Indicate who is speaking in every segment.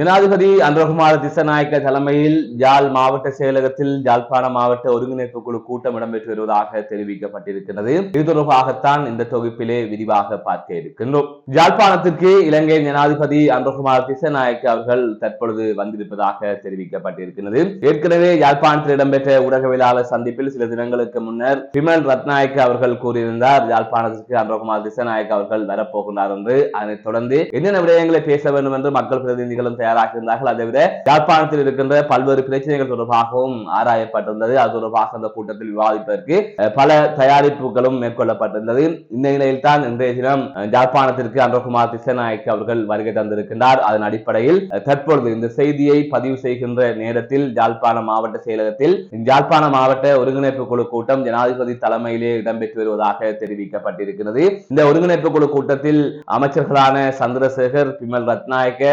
Speaker 1: ஜனாதிபதி அன்றகுமார திசநாயக்க தலைமையில் ஜால் மாவட்ட செயலகத்தில் ஜாழ்ப்பாண மாவட்ட ஒருங்கிணைப்பு குழு கூட்டம் இடம்பெற்று வருவதாக தெரிவிக்கப்பட்டிருக்கிறது இது தொடர்பாகத்தான் இந்த தொகுப்பிலே விரிவாக பார்க்க இருக்கின்றோம். ஜாழ்ப்பாணத்திற்கு இலங்கை ஜனாதிபதி அன்றகுமார திசநாயக்க அவர்கள் தற்பொழுது வந்திருப்பதாக தெரிவிக்கப்பட்டிருக்கிறது ஏற்கனவே யாழ்ப்பாணத்தில் இடம்பெற்ற ஊடகவியலாளர் சந்திப்பில் சில தினங்களுக்கு முன்னர் விமல் ரத்நாயக்க அவர்கள் கூறியிருந்தார் யாழ்ப்பாணத்திற்கு அன்றகுமார் திசநாயக்க அவர்கள் வரப்போகிறார் என்று. அதனைத் தொடர்ந்து என்னென்ன விடயங்களை பேச வேண்டும் என்று மக்கள் பிரதிநிதிகளும் தயாராக இருந்தார்கள். அதை விட யாழ்ப்பாணத்தில் இருக்கின்ற பல்வேறு பிரச்சனைகள் தொடர்பாகவும் ஆராயப்பட்டிருந்தது. அது தொடர்பாக அந்த கூட்டத்தில் விவாதிப்பதற்கு பல தயாரிப்புகளும் மேற்கொள்ளப்பட்டிருந்தது. இந்த நிலையில் தான் இன்றைய தினம் யாழ்ப்பாணத்திற்கு அன்றகுமார் திசநாயக் அவர்கள் வருகை தந்திருக்கின்றார். அதன் அடிப்படையில் தற்பொழுது இந்த செய்தியை பதிவு செய்கின்ற நேரத்தில் யாழ்ப்பாண மாவட்ட செயலகத்தில் யாழ்ப்பாண மாவட்ட ஒருங்கிணைப்பு குழு கூட்டம் ஜனாதிபதி தலைமையிலே இடம்பெற்று வருவதாக தெரிவிக்கப்பட்டிருக்கிறது. இந்த ஒருங்கிணைப்பு குழு கூட்டத்தில் அமைச்சர்களான சந்திரசேகர் பிமல் ரத்நாயக்க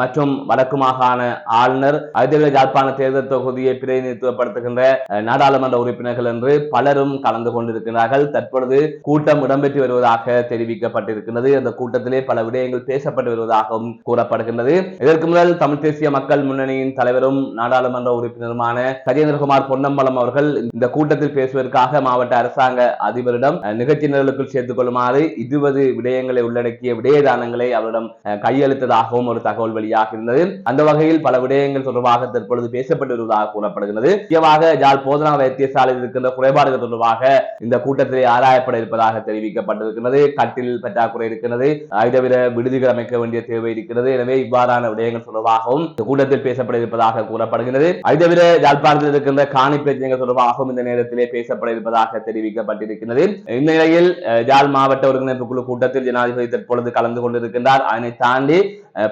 Speaker 1: மற்றும் வடக்கு மாகாண ஆளுநர் அதிக யாழ்ப்பாண தேர்தல் தொகுதியை பிரதிநிதித்துவப்படுத்துகின்ற நாடாளுமன்ற உறுப்பினர்கள் என்று பலரும் கலந்து கொண்டிருக்கிறார்கள். தற்பொழுது கூட்டம் இடம்பெற்று வருவதாக தெரிவிக்கப்பட்டிருக்கிறது அந்த கூட்டத்திலே பல விடயங்கள் பேசப்பட்டு வருவதாகவும் கூறப்படுகின்றது. இதற்கு முதல் தமிழ் தேசிய மக்கள் முன்னணியின் தலைவரும் நாடாளுமன்ற உறுப்பினருமான கஜேந்திரகுமார் பொன்னம்பலம் அவர்கள் இந்த கூட்டத்தில் பேசுவதற்காக மாவட்ட அரசாங்க அதிபரிடம் நிகழ்ச்சி நிரலுக்குள் சேர்த்துக் கொள்ளுமாறு இருபது விடயங்களை உள்ளடக்கிய விடயதானங்களை அவரிடம் கையளித்ததாகவும் ஒரு தகவல் வெளியாகின்றது. இருந்தது. அந்த வகையில் பல விடயங்கள் தொடர்பாக தற்பொழுது பேசப்பட்டு வருவதாக கூறப்படுகிறது. முக்கியமாக ஜாழ் போதனா வைத்தியசாலையில் இருக்கின்ற குறைபாடுகள் தொடர்பாக இந்த கூட்டத்திலே ஆராயப்பட இருப்பதாக தெரிவிக்கப்பட்டிருக்கிறது. கட்டில் பற்றாக்குறை இருக்கிறது. அதை தவிர விடுதிகள் அமைக்க வேண்டிய தேவை இருக்கிறது. எனவே இவ்வாறான விடயங்கள் தொடர்பாகவும் இந்த கூட்டத்தில் பேசப்பட இருப்பதாக கூறப்படுகிறது. அதை தவிர யாழ்ப்பாணத்தில் இருக்கின்ற காணி பிரச்சனைகள் தொடர்பாகவும் இந்த நேரத்திலே பேசப்பட இருப்பதாக தெரிவிக்கப்பட்டிருக்கிறது. இந்த நிலையில் அஹ், யாழ் மாவட்ட ஒருங்கிணைப்பு குழு கூட்டத்தில் ஜனாதிபதி தற்பொழுது கலந்து கொண்டிருக்கின்றார். அதனை தாண்டி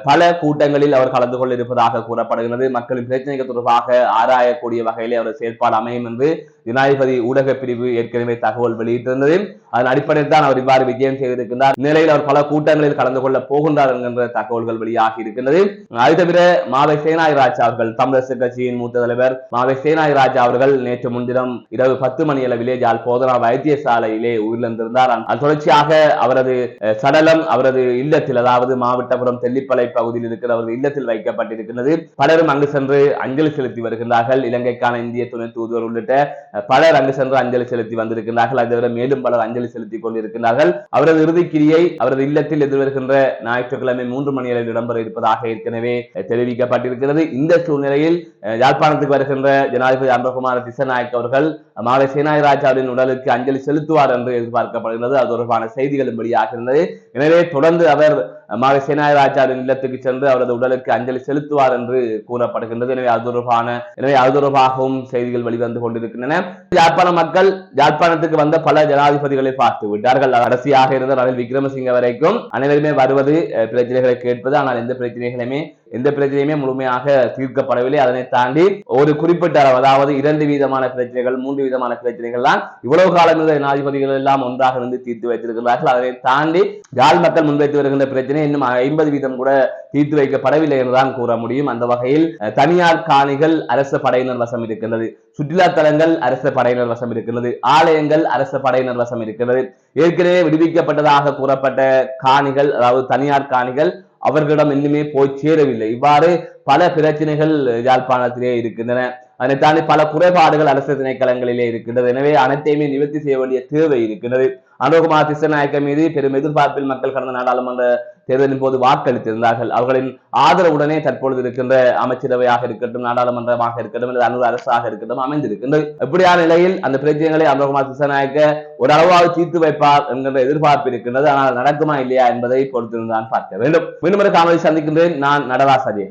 Speaker 1: பல கூட்டங்களில் அவர் கலந்து கொள்ள இருப்பதாக கூறப்படுகிறது. மக்களின் பிரச்சனைகள் தொடர்பாக ஆராயக்கூடிய வகையிலே அவர் செயற்பாடு அமையும் என்று ஜனாதிபதி ஊடக பிரிவு ஏற்கனவே தகவல் வெளியிட்டிருந்தது. அதன் அடிப்படையில் தான் அவர் இவ்வாறு விஜயம் செய்திருக்கின்றார். நிலையில் அவர் பல கூட்டங்களில் கலந்து கொள்ள போகின்றார் என்கின்ற தகவல்கள் வெளியாகி இருக்கின்றது அது தவிர மாவை சேனாயராஜ் அவர்கள் தமிழரசு கட்சியின் மூத்த தலைவர் மாவை சேனாயராஜ் அவர்கள் நேற்று முன்தினம் இரவு பத்து மணி அளவிலே ஜால் போதனா வைத்தியசாலையிலே உயிரிழந்திருந்தார். அது தொடர்ச்சியாக அவரது சடலம் அவரது இல்லத்தில் அதாவது மாவட்டபுரம் தெல்லிப்பளை பகுதியில் இருக்கிற அவரது இல்லத்தில் வைக்கப்பட்டிருக்கிறது பலரும் அங்கு சென்று அஞ்சலி செலுத்தி வருகின்றார்கள். இலங்கைக்கான இந்திய துணை தூதுவர் உள்ளிட்ட பலர் அங்கு சென்று அஞ்சலி செலுத்தி வந்திருக்கிறார்கள் அதை தவிர மேலும் பலர் அஞ்சலி செலுத்திக் கொண்டிருக்கிறார்கள். அவரது இறுதிக்கிரியை அவரது இல்லத்தில் எதிர்வருகின்ற ஞாயிற்றுக்கிழமை மூன்று மணி அளவில் இடம்பெற இருப்பதாக ஏற்கனவே தெரிவிக்கப்பட்டிருக்கிறது. இந்த சூழ்நிலையில் யாழ்ப்பாணத்துக்கு வருகின்ற ஜனாதிபதி அன்பகுமார திசநாயக் அவர்கள் மாலை சேனாயராஜாவின் உடலுக்கு அஞ்சலி செலுத்துவார் என்று எதிர்பார்க்கப்படுகிறது. அது தொடர்பான செய்திகளும் வெளியாகின்றது எனவே தொடர்ந்து அவர் மாலை சேனாயராஜாவின் இல்லத்துக்கு சென்று அவரது உடலுக்கு அஞ்சலி செலுத்துவார் என்று கூறப்படுகின்றது. எனவே அது தொடர்பான எனவே அது தொடர்பாகவும் செய்திகள் வெளிவந்து கொண்டிருக்கின்றன. யாழ்ப்பாண மக்கள் யாழ்ப்பாணத்துக்கு வந்த பல ஜனாதிபதிகளை பார்த்து விட்டார்கள். அரசியாக இருந்த ரணில் விக்ரமசிங்க வரைக்கும் அனைவருமே வருவது பிரச்சனைகளை கேட்பது. ஆனால் எந்த பிரச்சனைகளுமே எந்த பிரச்சனையுமே முழுமையாக தீர்க்கப்படவில்லை. அதனை தாண்டி ஒரு குறிப்பிட்ட அளவு அதாவது இரண்டு வீதமான பிரச்சனைகள் மூன்று விதமான பிரச்சனைகள் தான் இவ்வளவு காலம் இருந்த ஜனாதிபதிகள் எல்லாம் ஒன்றாக இருந்து தீர்த்து வைத்திருக்கிறார்கள் அதனை தாண்டி யாழ் மக்கள் முன்வைத்து வருகின்ற பிரச்சனை இன்னும் ஐம்பது வீதம் கூட தீர்த்து வைக்கப்படவில்லை என்றுதான் கூற முடியும். அந்த வகையில் தனியார் காணிகள் அரசு படையினர் வசம் இருக்கின்றது. சுற்றுலா தலங்கள் அரசு படையினர் வசம் இருக்கின்றது. ஆலயங்கள் அரசு படையினர் வசம் இருக்கின்றது. ஏற்கனவே விடுவிக்கப்பட்டதாக கூறப்பட்ட காணிகள் அதாவது தனியார் காணிகள் அவர்களிடம் இன்னுமே போய் சேரவில்லை. இவ்வாறு பல பிரச்சனைகள் யாழ்ப்பாணத்திலே இருக்கின்றன. அதனை தாண்டி பல குறைபாடுகள் அரசு திணைக்களங்களிலே இருக்கின்றது. எனவே அனைத்தையுமே நிவர்த்தி செய்ய வேண்டிய தேவை இருக்கின்றது. அனுகுமார் திசநாயக்க மீது பெரும் எதிர்பார்ப்பில் மக்கள் கடந்த நாடாளுமன்ற தேர்தலின் போது வாக்களித்திருந்தார்கள். அவர்களின் ஆதரவுடனே தற்பொழுது இருக்கின்ற அமைச்சரவையாக இருக்கட்டும் நாடாளுமன்றமாக இருக்கட்டும் அல்லது அனு அரசாக இருக்கட்டும் அமைந்திருக்கின்றது. இப்படியான நிலையில் அந்த பிரச்சனைகளை அனுகுமார் திசநாயக்க ஒரு அளவாக தீர்த்து வைப்பார் என்கின்ற எதிர்பார்ப்பு இருக்கின்றது. ஆனால் நடக்குமா இல்லையா என்பதை பொறுத்திருந்தான் பார்க்க வேண்டும். மீண்டும் ஒரு காணொலி சந்திக்கின்றேன். நான் நடராஜ் அஜய்